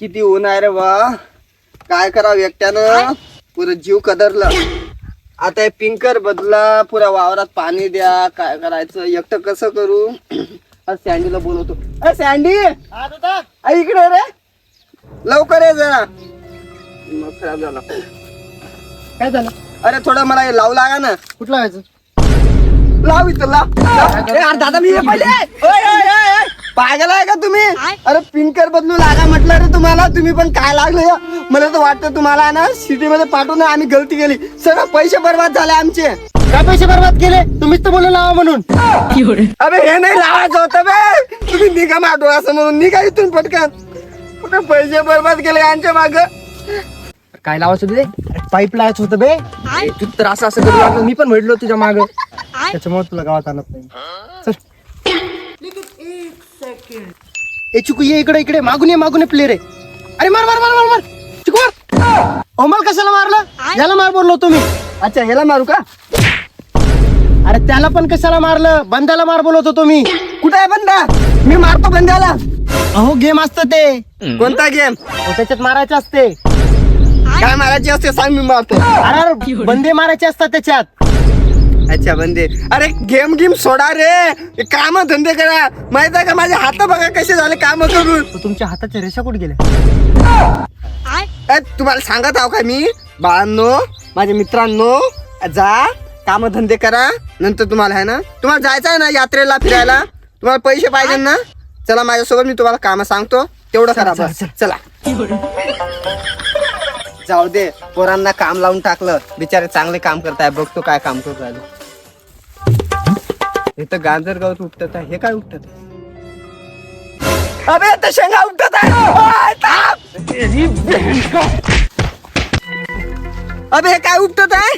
किती ऊन आहे रे वा काय करावं एकट्यानं? पुरं जीव कदरला. आता हे पिंकर बदला पुऱ्या वावरात पाणी द्या काय करायचं? एकटं कसं करू? आज सँडीला बोलवतो. अरे सँडी आ, इकडे रे. लवकर ये जरा. मग खराब झाला. काय झालं? अरे थोडं मला हे लावू लागा ना. कुठला व्हायचं लाव इथं लाव. लाव. ए, अरे दादा मी हे पहिले. ओय, ओय. पागल आहे का तुम्ही? अरे पिंकर बदलू लागा म्हटलं रे तुम्हाला. तुम्ही पण काय लागलं? या? मला तर वाटतं तुम्हाला ना सिटी मध्ये पाठवून आम्ही गलती केली. सगळं पैसे बर्बाद झाले आमचे. काय पैसे बर्बाद केले? तुम्हीच तर बोलले लावा म्हणून. अबे हे नाही लावायचं होतं बे. तुम्ही निघा माटो असं म्हणून निघा इथून पटकन. कुठे पैसे बर्बाद केले यांच्या माग? काय लावायचं होतं ते? पाईप लावायचं होतं बे. तू तर असं असं करू लागलं. मी पण म्हटलो तुझ्या माग. त्याच्यामुळे तुला गावात आणत नाही. चल. ए चिकू ये इकडे इकडे. मागून ये मागून ये प्लेअर आहे. अरे मार मार मार मार मार. चिकू मार. ओमल कशाला मारलं? याला मार बोललो तुम्ही. अच्छा याला मारू का? अरे त्याला पण कशाला मारलं? बंदाला मार बोलवतो तुम्ही कुठे आहे बंदा? मी मारतो बंद्याला. अहो गेम असतं ते. कोणता गेम अहो, त्याच्यात मारायचे असते. काय मारायची असते सांग मी मारतो. अरे अरे, बंदे मारायचे असतात त्याच्यात. अच्छा बंदे अरे गेम गेम सोडा रे. काम धंदे करा. माहीत आहे का माझे हात बघा कसे झाले काम करून. तो तुमच्या हाताच्या रेषा कुठे गेल्या? तुम्हाला सांगत आहो का मी? बाळांनो माझ्या मित्रांनो जा काम धंदे करा. नंतर तुम्हाला आहे ना तुम्हाला जायचं आहे ना यात्रेला फिरायला? तुम्हाला पैसे पाहिजे ना? चला माझ्यासोबत मी तुम्हाला काम सांगतो. तेवढं करा चला, बस. चला जाऊ दे. पोरांना काम लावून टाकलं. बिचारे चांगले काम करताय. बघतो काय काम करू राहिले हे तर गाजर गवत उपटत आहे हे काय उपटत आहे अबे तर शेंगा उपटत आहे थांब! अबे हे काय उपटत आहे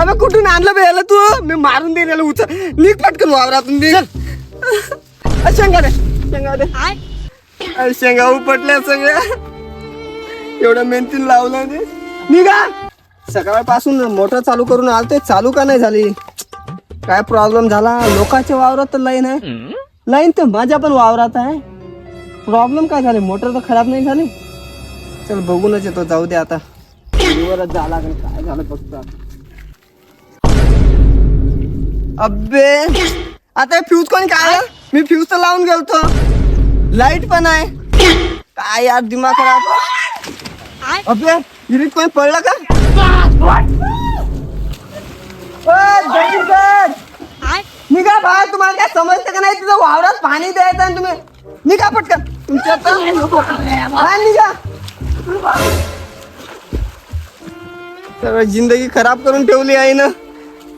अबे कुठून आणलं बे याला तू? मी मारून देईन याला उचल. निघ पटकन वावरातून निघ. अ, शेंगा दे शेंगा दे. अरे शेंगा उपटल्या सगळ्या. एवढं मेहनतीन लावलं ते. निघा. सकाळपासून मोटर चालू करून आलते चालू का नाही झाली? काय प्रॉब्लेम झाला? लोकांच्या वावरात तर लाईन आहे. लाईन तर माझ्या पण वावरात आहे. प्रॉब्लेम काय झाले? मोटर तर खराब नाही झाली? चल बघूनच येतो. जाऊ दे आता. वरच जा लागेल. काय झालं बघतो आता. अबे आता फ्यूज कोणी काय मी फ्यूज तर लावून गेलतो. लाइट पण आहे. काय यार दिमाग खराब. अबे विहिरीत कोणी पडलं का ओय, जल्दी कर. निघा बाहेर तुम्हाला काय समजतं का नाही? तुझं वावरात पाणी द्यायचं आणि तुम्ही निघा पटकन. तुमच्या तर- बाहेर निघा. सगळं जिंदगी खराब करून ठेवली आहे ना?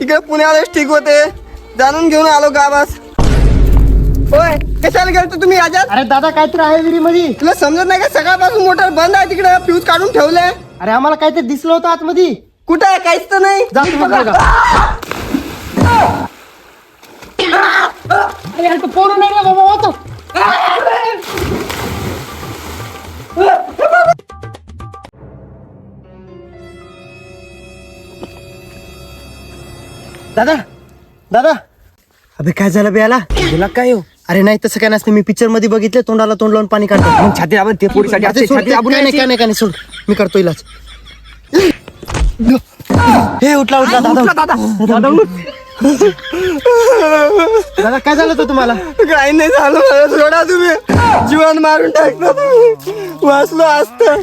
तिकडे पुण्यालाच ठीक होते. जाणून घेऊन आलो गावात होय कशाला गेलतो तुम्ही याच्यात अरे दादा काहीतरी आहे विहिरी मध्ये तुला समजत नाही का सकाळपासून मोटर बंद आहे तिकडे? फ्यूज काढून ठेवलंय. अरे आम्हाला काहीतरी दिसलं होतं आतमध्ये. कुठं आहे? काहीच तर नाही. जा तुम्ही बघा. अरे यार, तो पोरं नाही रे बाबा. दादा दादा. अबे काय झालं बे याला? तुला काय हो? अरे नाही तसं काय नसतं. मी पिक्चरमध्ये बघितले तोंडाला तोंड लावून पाणी काढतो. मग छाती आपण ते पोरीसाठी आता असते, सोड, छाती दाबून नाही. काय नाही काय नाही सोड. मी करतो इलाज. हे उठला उठला दादा दादा उठ. दादा काय झालं होतं तुम्हाला? काही नाही झालं मला सोडा तुम्ही. जीवन मारून टाकता तुम्ही. वाचलो असतं